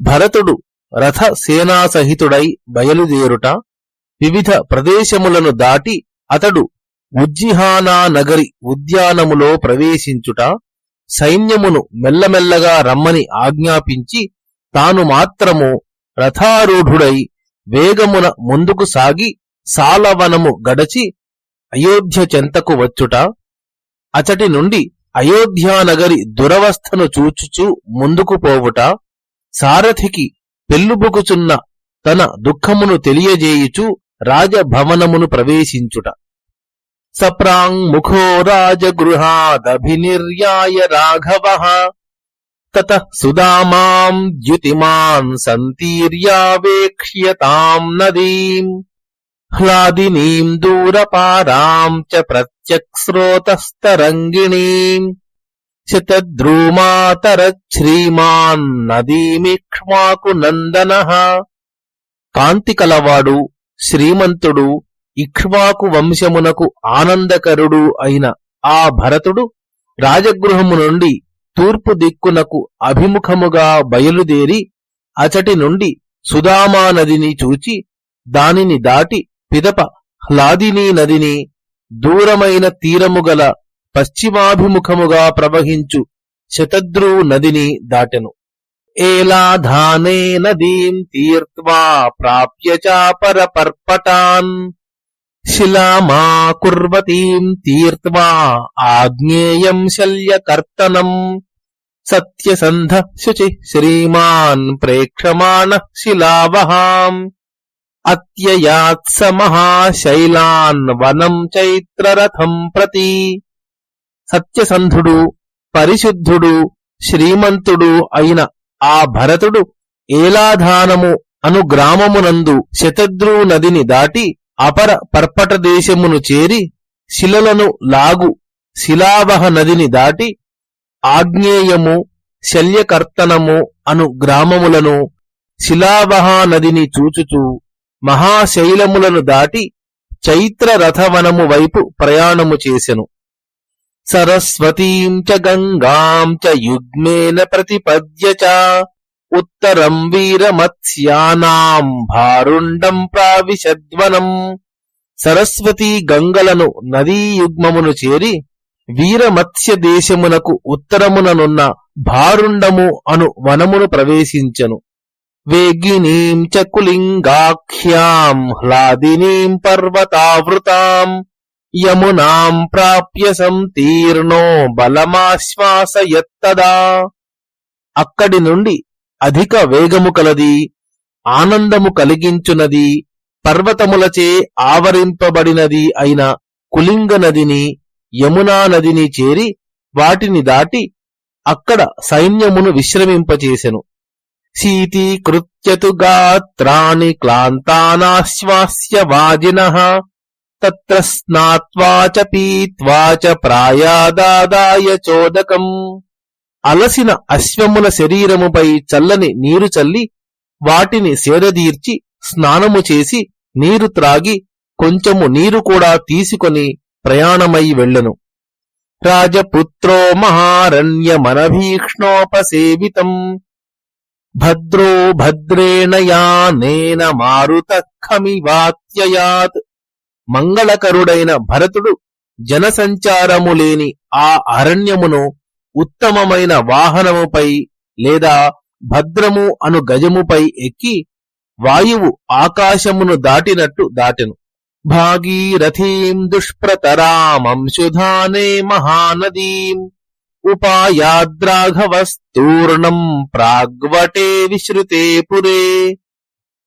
భరతుడు రథ సేనాసహితుడై బయలుదేరుట వివిధ ప్రదేశములను దాటి అతడు ఉజ్జిహానా నగరి ఉద్యానములో ప్రవేశించుట సైన్యమును మెల్లమెల్లగా రమ్మని ఆజ్ఞాపించి తాను మాత్రము రథారూఢుడై వేగమున ముందుకు సాగి సాలవనము గడచి అయోధ్య చెంతకు వచ్చుట అచటి నుండి అయోధ్యానగరి దురవస్థను చూచుచూ ముందుకు పోవుట సారథికి పెళ్ళుబుకుచున్న తన దుఃఖమును తెలియజేయుచు రాజభవనమును ప్రవేశించుట. సప్రాంగ్ముఖో రాజగృహాదభినిర్యాయ రాఘవ. తత సుదామాం ద్యుతిమాన్ సంతీర్యావేక్ష్యతాం నదీం. హ్లాదినీం దూరపారాం చ ప్రత్యక్స్రోతస్తరంగిణీం. శతద్రూమాతరశ్రీమాన్ శ్రీమాన్నదీమిక్ష్మాకు నందన కాంతి కలవాడు శ్రీమంతుడు ఇక్ష్వాకు వంశమునకు ఆనందకరుడు అయిన ఆ భరతుడు రాజగృహము నుండి తూర్పు దిక్కునకు అభిముఖముగా బయలుదేరి అచటి నుండి సుదామా నదిని చూచి దానిని దాటి పిదప హ్లాదినీ నదిని దూరమైన తీరముగల పశ్చిమాభిముఖముగా ప్రవహించు శతద్రు నదిని దాటెను. ఏలాధానే నదీం తీర్త్వా ప్రాప్య చాపర పర్పటాన్. శిలామా కుర్వతీం తీర్త్వా ఆగ్నేయం శల్యకర్తనం. సత్యసంధ శుచి శ్రీమాన్ ప్రేక్షమాణ శిలావహాం. అత్యయాత్స మహాశైలాన్ వనం చైత్రరథం ప్రతి సత్యసంధుడు పరిశుద్ధుడు శ్రీమంతుడు అయిన ఆ భరతుడు ఏలాధానము అను గ్రామమునందు శతద్రువు నదిని దాటి అపర పర్పట దేశమును చేరి శిలలను లాగు శిలావహ నదిని దాటి ఆగ్నేయము శల్యకర్తనము అను గ్రామములను శిలావహా నదిని చూచుచూ మహాశైలములను దాటి చైత్ర రథవనము వైపు ప్రయాణము చేసెను. సరస్వతీం చ గంగాం చ యుగ్మేన ప్రతిపద్య ఉత్తరం వీరమత్స్యానాం భారుండం ప్రావిశద్వనం సరస్వతీ గంగలను నదీయుగ్మమును చేరి వీరమత్స్య దేశమునకు ఉత్తరముననున్న భారుండము అను వనమును ప్రవేశించెను। వేగినీం చ కులింగాఖ్యాం హ్లాదినీం పర్వతావృతాం। యమునాం ప్రాప్య సంతీర్ణో బలమాశ్వాసయత్తదా. అక్కడి నుండి అధిక వేగము కలది ఆనందము కలిగించునది పర్వతములచే ఆవరింపబడినది అయిన కులింగ నదిని యమునా నదిని చేరి వాటిని దాటి అక్కడ సైన్యమును విశ్రమింపచేసెను. శీతీకృత్యతు గాత్రాణి క్లాంతానాశ్వాస్య వాజిన. తత్ర స్నాత్వా చ పీత్వా చ ప్రాయాదాదాయ చోదకం. అలసిన అశ్వముల శరీరముపై చల్లని నీరు చల్లి వాటిని సేదదీర్చి స్నానము చేసి నీరు త్రాగి కొంచెము నీరు కూడా తీసుకొని ప్రయాణమై వెళ్ళను. రాజపుత్రో మహారణ్యమనభీక్ష్ణోపసేవితం. భద్రో భద్రేణ యానేన మారుతఖమివాత్యయాత్ మంగళకరుడైన భరతుడు జనసంచారము లేని ఆ అరణ్యమును ఉత్తమమైన వాహనముపై లేదా భద్రము అను గజముపై ఎక్కి వాయువు ఆకాశమును దాటినట్టు దాటెను. భాగీరథీం దుష్ప్రతరామంశుధానే మహానదీం ఉపాయాద్రాఘవస్తూర్ణం ప్రాగ్వటే విశ్రుతే పురే.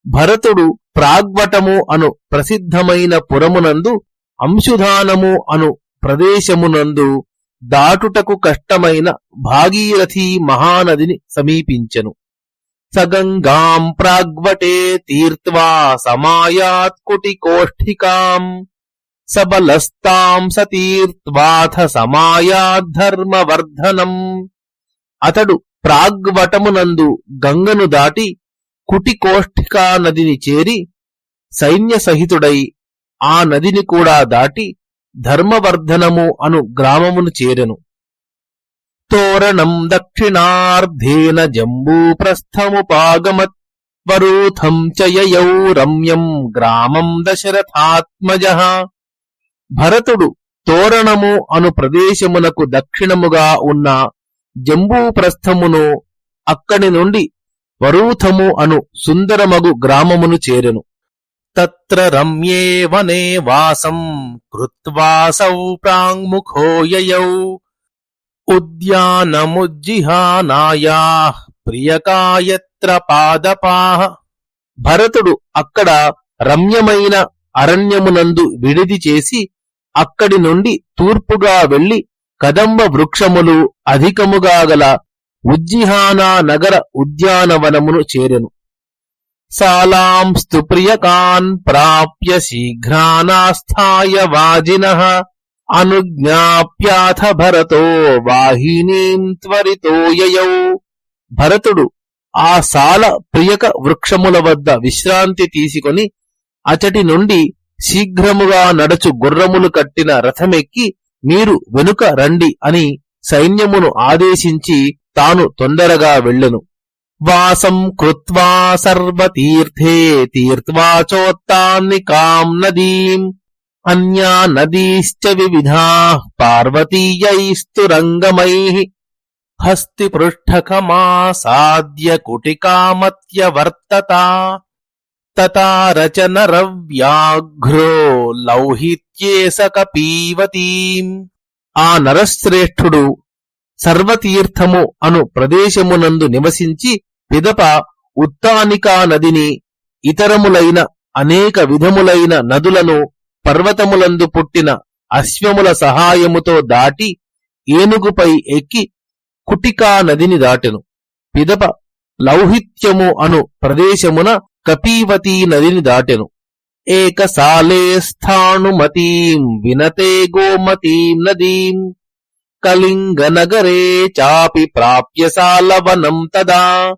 భరతుడు ప్రాగ్వటము అను ప్రసిద్ధమైన పురమునందు అంశుధానము అను ప్రదేశమునందు దాటుటకు కష్టమైన భాగీరథీ మహానదిని సమీపించెను. సగంగాం ప్రాగ్వటే తీర్త్వా సమాయాత్ కుటికోష్ఠికాం సబలస్తాం సతీర్త్వాథ సమాయాద్ధర్మవర్ధనం అతడు ప్రాగ్వటమునందు గంగను దాటి కుటికోష్ఠికా నదిని చేరి సైన్య సహితుడై ఆ నదిని కూడా దాటి ధర్మవర్ధనము అను గ్రామమును చేరెను. తోరణం దక్షిణార్ధేన జంబూప్రస్థముపాగమత్ వరూథం చయయౌ రమ్యం గ్రామం దశరథాత్మజ. భరతుడు తోరణము అను ప్రదేశమునకు దక్షిణముగా ఉన్న జంబూప్రస్థమును అక్కడి నుండి వరూథము అను సుందరమగు గ్రామమును చేరెను. తత్ర రమ్యే వనే వాసం కృత్వాసౌ ప్రాంగ్ముఖో యయౌ ఉద్యానముజ్జిహానాయా ప్రియకాయత్ర పాదపాహ భరతుడు అక్కడ రమ్యమైన అరణ్యమునందు విడిది చేసి అక్కడి నుండి తూర్పుగా వెళ్ళి కదంబ వృక్షములు అధికముగా గల ఉజ్జిహానా నగర ఉద్యానవనమును చేరెను. సాలాంస్తు ప్రియకాన్ ప్రాప్య శీఘ్రానాస్థాయ వాజిన అనుజ్ఞాప్యాథ భరతో వాహినీం త్వరితో యయౌ. భరతుడు ఆ సాల ప్రియక వృక్షముల వద్ద విశ్రాంతి తీసుకొని అచటి నుండి శీఘ్రముగా నడుచు గుర్రములు కట్టిన రథమెక్కి మీరు వెనుక రండి అని సైన్యమును ఆదేశించి తాను తొందరగా వెళ్ళెను. వాసం కృత్వా సర్వతీర్థే తీర్వాచోత్తాన్ని కాం నదీం. అన్యా నదీశ్చ వివిధా పార్వతీయైస్తు రంగమై. హస్తి పృష్ఠకమాసాద్య కుటికామత్యవర్తత. తతారచన రవ్యాఘ్రో లౌహిత్యేస కపీవతీం. ఆ నరశ్రేష్ఠుడు సర్వతీర్థము అను ప్రదేశమునందు నివసించి పిదప ఉత్తానికా నదిని ఇతరములైన అనేక విధములైన నదులను పర్వతములందు పుట్టిన అశ్వముల సహాయముతో దాటి ఏనుగుపై ఎక్కి కుటికా నదిని దాటెను. పిదప లౌహిత్యము అను ప్రదేశమున కపీవతీ నదిని దాటెను. ఏకసాలే స్థాణుమతీం వినతే గోమతీం నదీం కళింగనగరే చాపి ప్రాప్య సాలవనం తదా.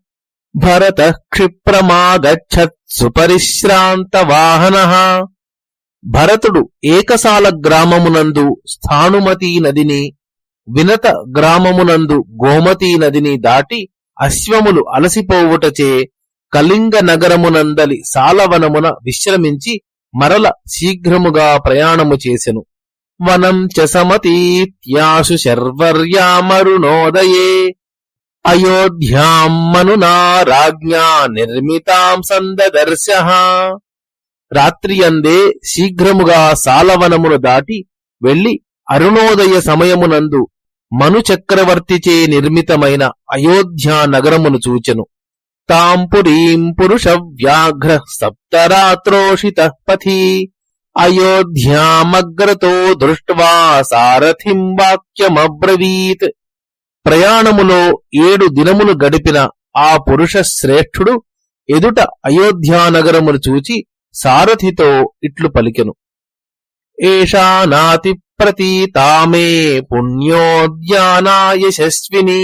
భరత క్షిప్రమాగచ్చత్ సుపరిశ్రాంత వాహన. భరతుడు ఏకసాల గ్రామమునందు స్థానుమతీ నదిని వినత గ్రామమునందు గోమతీ నదిని దాటి అశ్వములు అలసిపోవుటచే కళింగ నగరమునందలి సాలవనమున విశ్రమించి మరల శీఘ్రముగా ప్రయాణము చేసెను. వనం చ సమతీత్యాశు శర్వర్యామరుణోదయే. అయోధ్యాం మనునా రాజ్ఞా నిర్మితాం సందదర్శ. రాత్రియందే శీఘ్రముగా సాలవనమును దాటి వెళ్ళి అరుణోదయ సమయమునందు మను చక్రవర్తిచే నిర్మితమైన అయోధ్యా నగరమును చూచెను. తాం పురీం పురుష వ్యాఘ్ర సప్తరాత్రోషిత పథీ. అయోధ్యామగ్రతో దృష్ట్వా సారథిం వాక్యమబ్రవీత్. ప్రయాణములో ఏడు దినములు గడిపిన ఆ పురుష శ్రేష్ఠుడు ఎదుట అయోధ్యానగరమును చూచి సారథితో ఇట్లు పలికెను. ఏషా నాతి ప్రతీతామే పుణ్యోద్యానాయ యశస్విని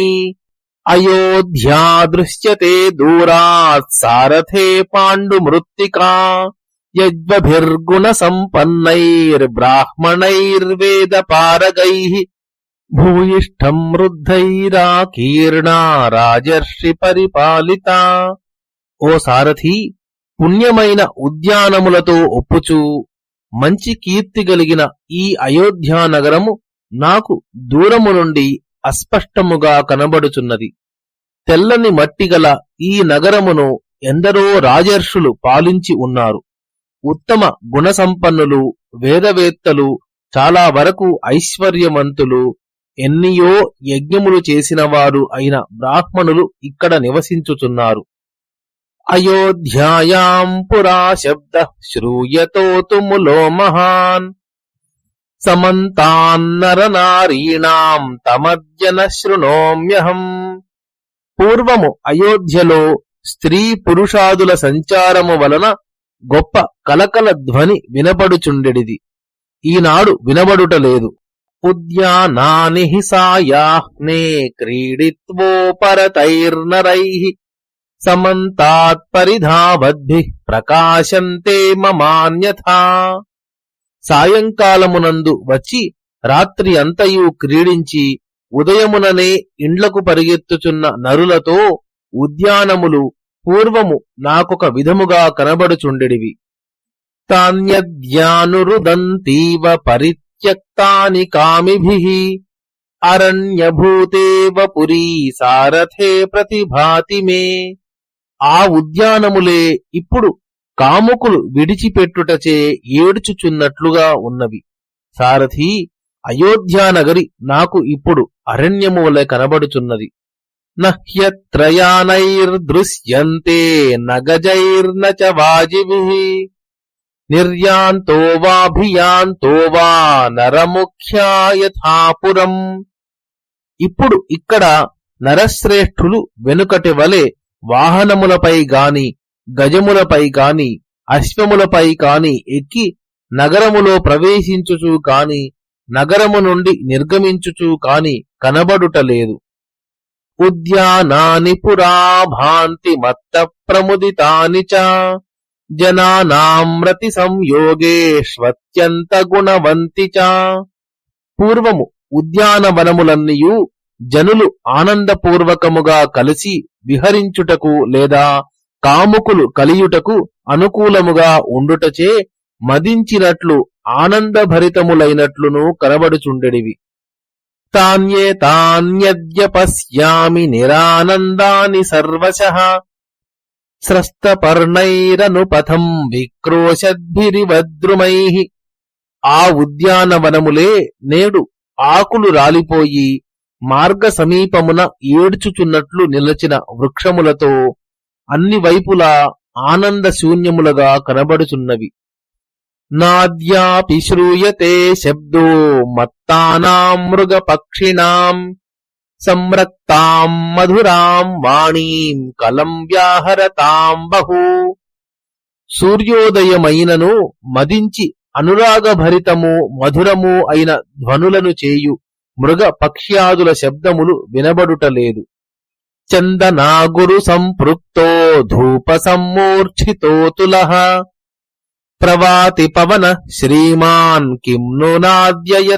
అయోధ్యా దృశ్యతే దూరాత్ సారథే పాండుమృత్తికా. యజ్వభిర్గుణ సంపన్నైర్బ్రాహ్మణైర్వేద పారగై భూయిష్టం వృద్ధైరాకీర్ణా రాజర్షి పరిపాలిత ఓ సారథి పుణ్యమైన ఉద్యానములతో ఒప్పుచూ మంచి కీర్తి కలిగిన ఈ అయోధ్యా నగరము నాకు దూరము నుండి అస్పష్టముగా కనబడుచున్నది. తెల్లని మట్టిగల ఈ నగరమును ఎందరో రాజర్షులు పాలించి ఉన్నారు. ఉత్తమ గుణసంపన్నులు వేదవేత్తలు చాలా వరకు ఐశ్వర్యవంతులు ఎన్నియో యజ్ఞములు చేసినవారు అయిన బ్రాహ్మణులు ఇక్కడ నివసించుచున్నారు. అయోధ్యాయాం పురా శబ్ద శ్రూయతోతుములో మహాన్. సమంతాన్నరనారీణాం తమద్యన శృణోమ్యహం. పూర్వము అయోధ్యలో స్త్రీ పురుషాదుల సంచారము వలన గొప్ప కలకల ధ్వని వినపడుచుండెడిది ఈనాడు వినబడుటలేదు. ఉద్యానాని సాయాహ్నే క్రీడిత్వోపరతైర్నరై సమంతాత్పరిధావద్భి ప్రకాశంతే మమాన్యథా. సాయంకాలమునందు వచ్చి రాత్రి అంతయు క్రీడించి ఉదయముననే ఇండ్లకు పరిగెత్తుచున్న నరులతో ఉద్యానములు పూర్వము నాకొక విధముగా కనబడుచుండెడివి. తాన్యద్యానురుదంతీవ పరిత్యక్తాని కామిభిః. అరణ్యభూతేవ పురీ సారథే ప్రతిభాతి మే. ఆ ఉద్యానములే ఇప్పుడు కాముకులు విడిచిపెట్టుటచే ఏడ్చుచున్నట్లుగా ఉన్నవి. సారథి అయోధ్యానగరి నాకు ఇప్పుడు అరణ్యము వలె కనబడుచున్నది. నహ్యత్రయానైర్దృశ్యంతే నగజైర్న చ వాజిభిః. నిర్యాంతో వాభియాంతో వా నరముఖ్యా యథాపురం ఇప్పుడు ఇక్కడ నరశ్రేష్ఠులు వెనుకటి వలె వాహనములపై గాని గజములపై కాని అశ్వములపై కాని ఎక్కి నగరములో ప్రవేశించుచు కాని నగరము నుండి నిర్గమించుచు కాని కనబడుటలేదు ఉద్యానాని పురా భాంతి మత్త ప్రముదితాని చ. జనానామ్రతి సంయోగేష్వత్యంత గుణవంతి చ. పూర్వము ఉద్యానవనములన్నీయు జనులు ఆనందపూర్వకముగా కలిసి విహరించుటకు లేదా కాముకులు కలియుటకు అనుకూలముగా ఉండుటచే మదించినట్లు ఆనందభరితములైనట్లును కనబడుచుండెడివి. తాన్యే నిరానందాని సర్వశ. స్రస్తపర్ణైరను పథం విక్రోశద్భిరివద్రుమై. ఆ ఉద్యానవనములే నేడు ఆకులు రాలిపోయి మార్గ సమీపమున ఏడ్చుచున్నట్లు నిలచిన వృక్షములతో అన్ని వైపులా ఆనంద శూన్యములుగా కనబడుచున్నవి. నాద్యాపి శ్రూయతే శబ్దో మత్తానాం మృగపక్షిణాం సంరక్తాం మధురాం వాణీం కలం వ్యాహరతాం బహు. సూర్యోదయమైనను మదించి అనురాగభరితము మధురము అయిన ధ్వనులను చేయు మృగ పక్ష్యాదుల శబ్దములు వినబడుటలేదు. చందనాగురు సంపృక్తో ధూప సమ్మూర్ఛితోతుల ప్రవాతి పవన శ్రీమాన్ కిం నాద్య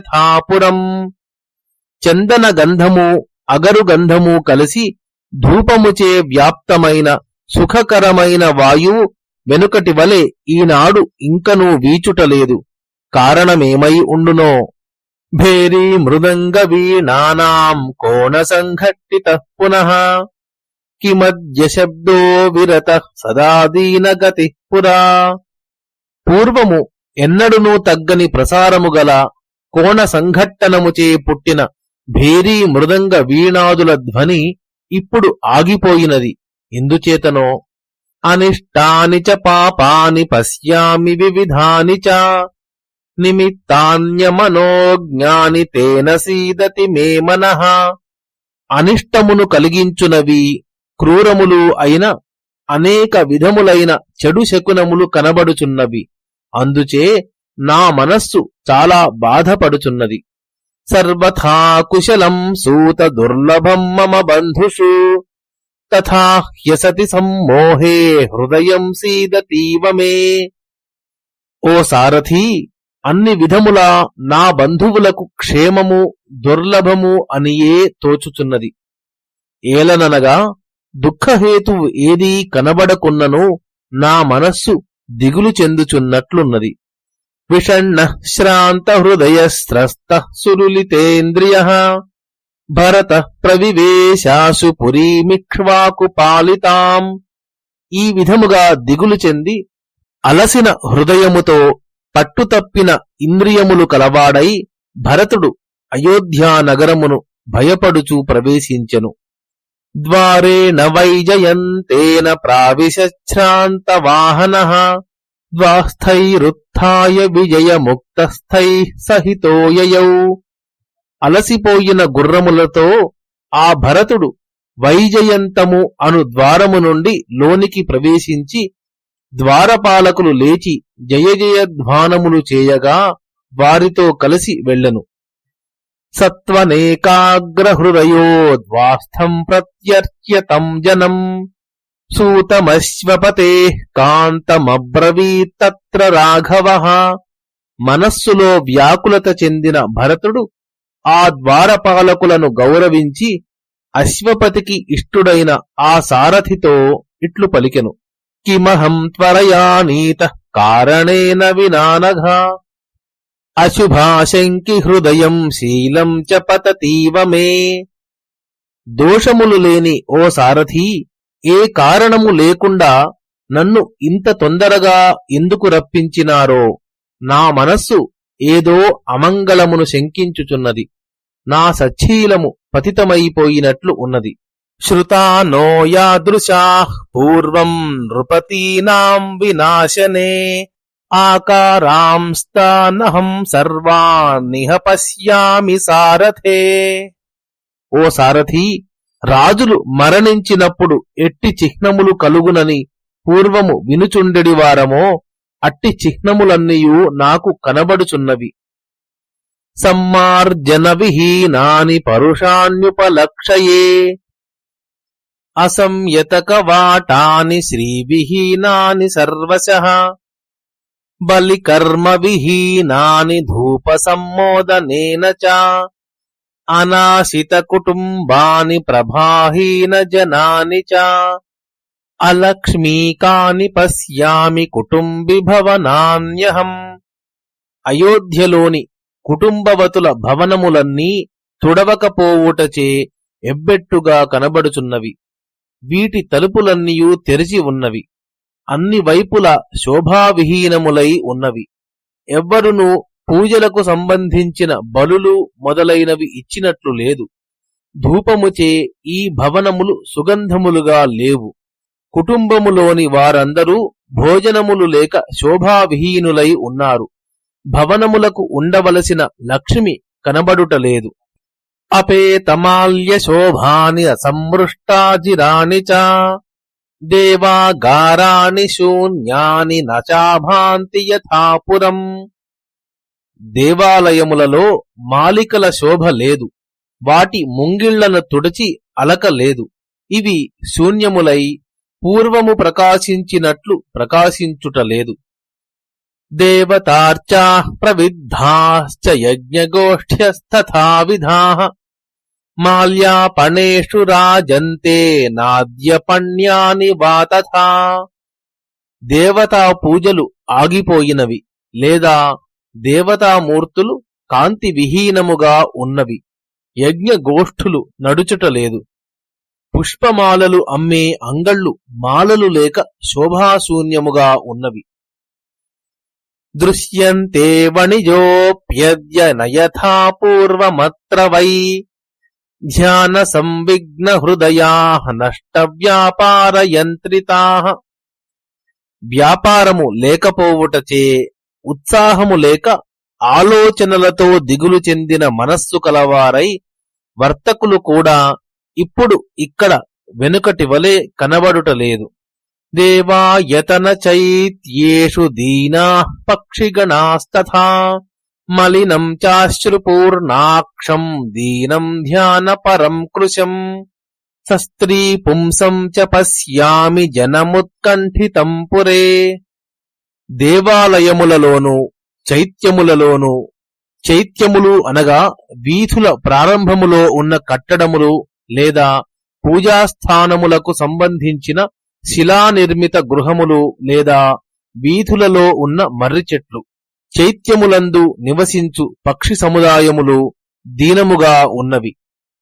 చందన గంధము అగరు గంధము కలిసి ధూపముచే వ్యాప్తమైన సుఖకరమైన వాయువు వెనుకటి వలె ఈనాడు ఇంకనూ వీచుటలేదు. కారణమేమై ఉండునో? భేరీ మృదంగ వీణానాం కోణ సంఘట్టిత పునః. కిమద్య శబ్దో విరత సదాదీనగతి పురా. పూర్వము ఎన్నడునూ తగ్గని ప్రసారము గల కోణ సంఘట్టనముచే పుట్టిన భేరీ మృదంగ వీణాదుల ధ్వని ఇప్పుడు ఆగిపోయినది. ఎందుచేతనో? అనిష్టాని చ పాపాని పశ్యామి వివిధాని చ నిమిత్తాన్యమనోజ్ఞాని తేన సీదతి మే మనః. అనిష్టమును కలిగించునవి క్రూరములు అయిన అనేక విధములైన చెడు శకునములు కనబడుచున్నవి. అందుచే నా మనస్సు చాలా బాధపడుచున్నది. సర్వథా కుశలం సూత దుర్లభం మమ బంధుషు. తథా హ్యసతి సమ్మోహే హృదయం సీదతీవ మే. ఓ సారథి అన్ని విధములా నా బంధువులకు క్షేమము దుర్లభము అనియే తోచుచున్నది. ఏలననగా దుఃఖహేతువు ఏదీ కనబడకున్నను నా మనస్సు దిగులు చెందుచున్నట్లున్నది. విషణ్ణ శ్రాంత హృదయస్త్రస్త సురులితేంద్రియ భరత ప్రవివేశాసు పురీమిక్ష్వాకు పాలితాం. ఈ విధముగా దిగులు చెంది అలసిన హృదయముతో పట్టుతప్పిన ఇంద్రియములు కలవాడై భరతుడు అయోధ్యానగరమును భయపడుచూ ప్రవేశించెను. ద్వారేణ వైజయంతేన ప్రావిశ్రాంత వాహన ద్వాస్థైరుత్య విజయముక్తస్థై సహితోయయౌ అలసిపోయిన గుర్రములతో ఆ భరతుడు వైజయంతము అను ద్వారము నుండి లోనికి ప్రవేశించి ద్వారపాలకులు లేచి జయ జయధ్వానములు చేయగా వారితో కలిసి వెళ్ళను. సత్వనేకాగ్రహృదయో ద్వాస్థం ప్రత్యర్చ్యతం జనం. సూతమశ్వపతే కాంతమబ్రవీత్తత్ర రాఘవ. మనస్సులో వ్యాకులత చెందిన భరతుడు ఆ ద్వారపాలకులను గౌరవించి అశ్వపతికి ఇష్టుడైన ఆ సారథితో ఇట్లు పలికెను. కిమహం త్వరయానీత కారణేన వినానఘ. అశుభాశంకి హృదయం శీలం చ పతతీవ మే. దోషములు లేని ఓ సారథి ఏ కారణము లేకుండా నన్ను ఇంత తొందరగా ఎందుకు రప్పించినారో నా మనస్సు ఏదో అమంగళమును శంకించుచున్నది. నా సచ్చీలము పతితమైపోయినట్లు ఉన్నది. శ్రుతా యాదృశా పూర్వం నృపతీనాం వినాశనే. ఆకారాంస్తానహం సర్వాన్నిహ పశ్యామి సారథే. ఓ సారథి రాజులు మరణించినప్పుడు ఎట్టి చిహ్నములు కలుగునని పూర్వము వినుచుండెడివారమో అట్టి చిహ్నములన్నీయు నాకు కనబడుచున్నవి. సమ్మార్జన విహీనాని పరుషాన్యుపలక్షయే. అసంయతక వాటాని శ్రీవిహీనాని సర్వశ. బలికర్మ విహీనాని ధూప సమ్మోదనేన చ. అనాశిత కుటుంబాని ప్రభాహీన జనాని చ. అలక్ష్మీకాని పశ్యామి కుటుంబి భవనాన్యహం. అయోధ్యలోని కుటుంబవతుల భవనములన్నీ తుడవకపోవుటచే ఎబ్బెట్టుగా కనబడుచున్నవి. వీటి తలుపులన్నీయూ తెరిచి ఉన్నవి. అన్ని వైపుల శోభావిహీనములై ఉన్నవి. ఎవ్వరునూ పూజలకు సంబంధించిన బలులు మొదలైనవి ఇచ్చినట్లు లేదు. ధూపముచే ఈ భవనములు సుగంధములుగా లేవు. కుటుంబములోని వారందరూ భోజనములు లేక శోభావిహీనులై ఉన్నారు. భవనములకు ఉండవలసిన లక్ష్మి కనబడుటలేదు అపేతమాల్య శోభాని అసమృష్టాజిరాణి చ దేవాగారాణి శూన్యాని నచాభాంతి యథాపురం దేవాలయములలో మాలికల శోభ లేదు. వాటి ముంగిళ్ళను తుడిచి అలక లేదు. ఇవి శూన్యములై పూర్వము ప్రకాశించినట్లు ప్రకాశించుటలేదు దేవతార్చా ప్రవిద్ధాశ్చ యజ్ఞగోష్ఠ్యస్తథావిధా. మాల్యాపణేషు రాజంతే నాద్యపణ్యాని వా తథా. దేవతా పూజలు ఆగిపోయినవి లేదా దేవతామూర్తులు కాంతి విహీనముగా ఉన్నవి. యజ్ఞగోష్ఠులు నడుచుటలేదు పుష్పమాలలు అమ్మే అంగళ్ళు మాలలు లేక శోభాశూన్యముగా ఉన్నవి. దృశ్యంతే వణిజోప్యద్య నయథా పూర్వమత్ర వై ధ్యాన సంవిఘ్న హృదయా నష్ట వ్యాపార యంత్రితా వ్యాపారము లేకపోవుటచే ఉత్సాహము లేక ఆలోచనలతో దిగులు చెందిన మనస్సు కలవారై వర్తకులు కూడా ఇప్పుడు ఇక్కడ వెనుకటి వలె కనబడుటలేదు దేవాయతన చైత్యేషు దీనా పక్షిగణాస్తథా. మలినం చాశ్రుపూర్ణాక్షం దీనం ధ్యాన పరం కృశం సస్త్రీ పుంసం చ పశ్యామి జనముత్కంఠితం పురే. దేవాలయములలోను చైత్యములలోను చైత్యములు అనగా వీధుల ప్రారంభములో ఉన్న కట్టడములు లేదా పూజాస్థానములకు సంబంధించిన శిలానిర్మిత గృహములు లేదా వీధులలో ఉన్న మర్రి చెట్లు. చైత్యములందు నివసించు పక్షి సముదాయములు దీనముగా ఉన్నవి.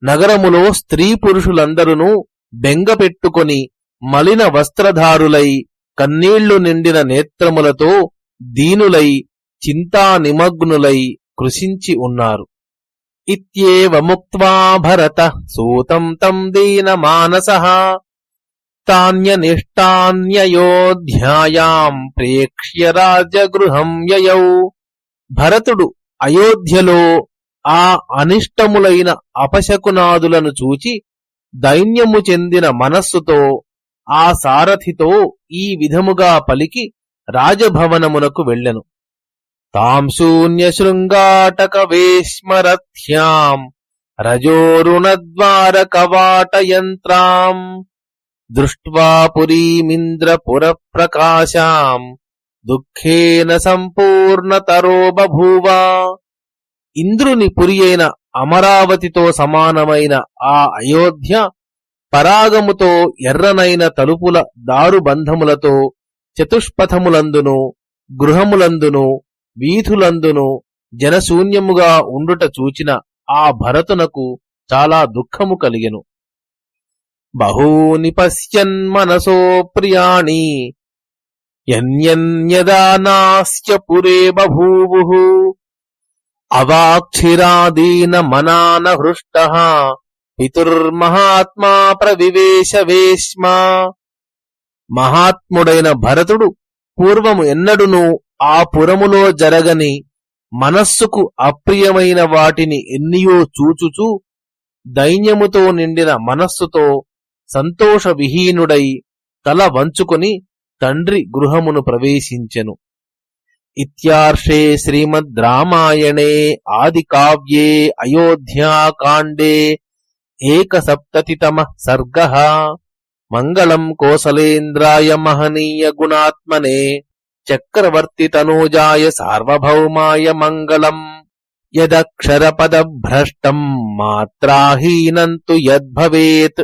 నగరములో స్త్రీ పురుషులందరూ బెంగ పెట్టుకొని మలిన వస్త్రధారులై కన్నీళ్ళు నిండిన నేత్రములతో దీనులై చింతా నిమగ్నులై కృషించి ఉన్నారు. ఇత్యేవముక్త్వా భరత సూతం తం దీనమానస తాన్యనిష్టాన్యయోధ్యాయాం ప్రేక్ష్య రాజగృహం యయౌ. భరతుడు అయోధ్యలో ఆ అనిష్టములైన అపశకునాదులను చూచి దైన్యము చెందిన మనస్సుతో ఆ సారథితో ఈ విధముగా పలికి రాజభవనమునకు వెళ్ళెను. తాం శూన్య వేష్మరథ్యాం రజోరుణద్వార కవాటయంత్రాం దృష్ట్వా పురీమింద్రపుర ప్రకాశాం దుఃఖేన సంపూర్ణతరో బభూవా. ఇంద్రుని పురి అయిన అమరావతితో సమానమైన ఆ అయోధ్య పరాగముతో ఎర్రనైన తలుపుల దారుబంధములతో చతుష్పథములందును గృహములందును వీధులందును జనశూన్యముగా ఉండుట చూచిన ఆ భరతునకు చాలా దుఃఖము కలిగెను. బహూని పశ్యన్ మనసో ప్రియాణి యన్యన్యదానాశ్చ పురే బభూవు. అవాక్షిరాదీన మనాన హృష్ట. పితుర్మహాత్మా ప్రవివేశ వేశ్మా మహాత్ముడైన భరతుడు పూర్వము ఎన్నడునూ ఆ పురములో జరగని మనస్సుకు అప్రియమైన వాటిని ఎన్నియో చూచుచూ దైన్యముతో నిండిన మనస్సుతో సంతోష విహీనుడై తల వంచుకొని తండ్రి గృహమును ప్రవేశించెను. ఇత్యార్షే శ్రీమద్ రామాయణే ఆది కావ్యే అయోధ్యాకాండే ఏకసప్తతితమ సర్గ. మంగళం కోసలేంద్రాయ మహనీయ గుణాత్మనే చక్రవర్తి తనూజాయ సార్వభౌమాయ మంగళం. యదక్షరపదభ్రష్టం మాత్రాహీనం తు యద్భవేత్.